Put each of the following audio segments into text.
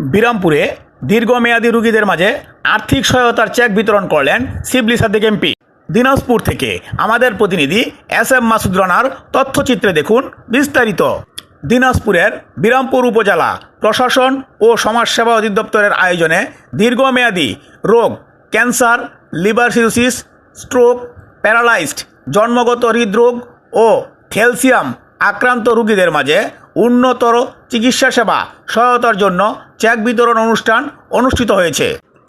বিরামপুরে দীর্ঘমেয়াদী রোগীদের মাঝে আর্থিক সহায়তার চেক বিতরণ করলেন শিবলি সাদ্দিক এমপি। দিনাজপুর থেকে আমাদের প্রতিনিধি এস এম মাসুদ রানার তথ্যচিত্রে দেখুন বিস্তারিত। দিনাজপুরের বিরামপুর উপজেলা প্রশাসন ও সমাজসেবা অধিদপ্তরের আয়োজনে দীর্ঘমেয়াদী রোগ, cancer, liver cirrhosis, stroke, paralysed, জন্মগত হৃদরোগ ও ক্যালসিয়াম আক্রান্ত রোগীদের মাঝে উন্নতর চিকিৎসা সেবা, সহায়তার জন্য চেক বিতরণ অনুষ্ঠান অনুষ্ঠিত হয়েছে।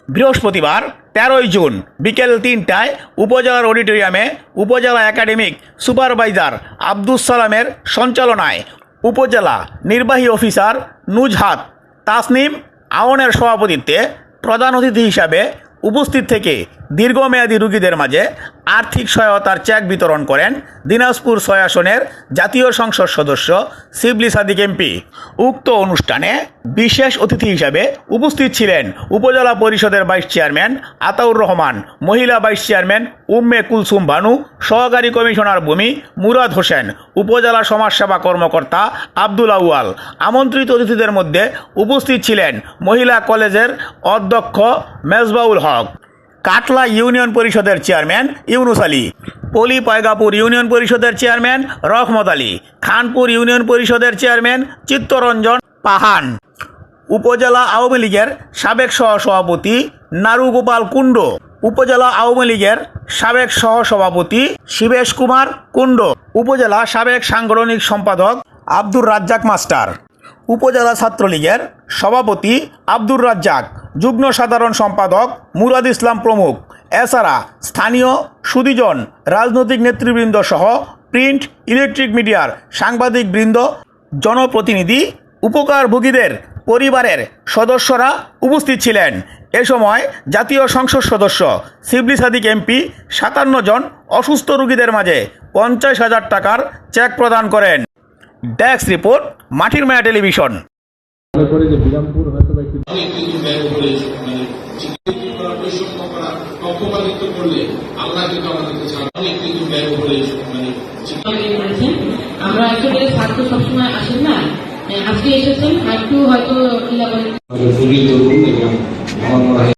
বৃহস্পতিবার, তেরোই জুন, বিকেল তিনটায় উপজেলার অডিটোরিয়ামে উপজেলা একাডেমিক সুপারভাইজার আব্দুস সালামের সঞ্চালনায় উপজেলা নির্বাহী অফিসার নুজহাত তাসনিম আওনের সভাপতিত্বে প্রধান অতিথি হিসাবে উপস্থিত থেকে দীর্ঘমেয়াদী রোগীদের মাঝে আর্থিক সহায়তার চেক বিতরণ করেন দিনাজপুর ছয় আসনের জাতীয় সংসদ সদস্য শিবলি সাদিক এমপি। উক্ত অনুষ্ঠানে বিশেষ অতিথি হিসাবে উপস্থিত ছিলেন উপজেলা পরিষদের ভাইস চেয়ারম্যান আতাউর রহমান, মহিলা ভাইস চেয়ারম্যান উম্মে কুলসুম বানু, সহকারী কমিশনার ভূমি মুরাদ হোসেন, উপজেলা সমাজসেবা কর্মকর্তা আব্দুল আউয়াল। আমন্ত্রিত অতিথিদের মধ্যে উপস্থিত ছিলেন মহিলা কলেজের অধ্যক্ষ মেজবাউল হক। কাটলা ইউনিয়ন পরিষদের চেয়ারম্যান ইউনুস আলী, পলি পয়গাপুর ইউনিয়ন পরিষদের চেয়ারম্যান রহমত আলী, খানপুর ইউনিয়ন পরিষদের চেয়ারম্যান চিত্তরঞ্জন পাহান। উপজেলা আওয়ামী লীগের সাবেক সহ সভাপতি নারুগোপাল কুণ্ড। উপজেলা আওয়ামী লীগের সাবেক সহ সভাপতি শিবেশ কুমার কুণ্ড। উপজেলা সাবেক সাংগঠনিক সম্পাদক আব্দুর রাজ্জাক মাস্টার। উপজেলা ছাত্রলীগের সভাপতি আব্দুর রাজ্জাক। যুগ্ম সাধারণ সম্পাদক মুরাদ ইসলাম প্রমুখ। এছাড়া স্থানীয় সুদীজন, রাজনৈতিক নেতৃবৃন্দ সহ প্রিন্ট ইলেকট্রিক মিডিয়ার সাংবাদিক বৃন্দ, জনপ্রতিনিধি, উপকারভোগীদের পরিবারের সদস্যরা উপস্থিত ছিলেন। এ সময় জাতীয় সংসদ সদস্য শিবলি সাদিক এমপি, সাতান্ন জন অসুস্থ রোগীদের মাঝে পঞ্চাশ হাজার টাকার চেক প্রদান করেন। ডেস্ক রিপোর্ট মাটির মায়া টেলিভিশন। মনে করি যে বিরামপুর হয়তো বা একটি মানে মানে আমরা আসলে ছাত্র সবসময় আসেন না? আজকে এসেছেন একটু হয়তো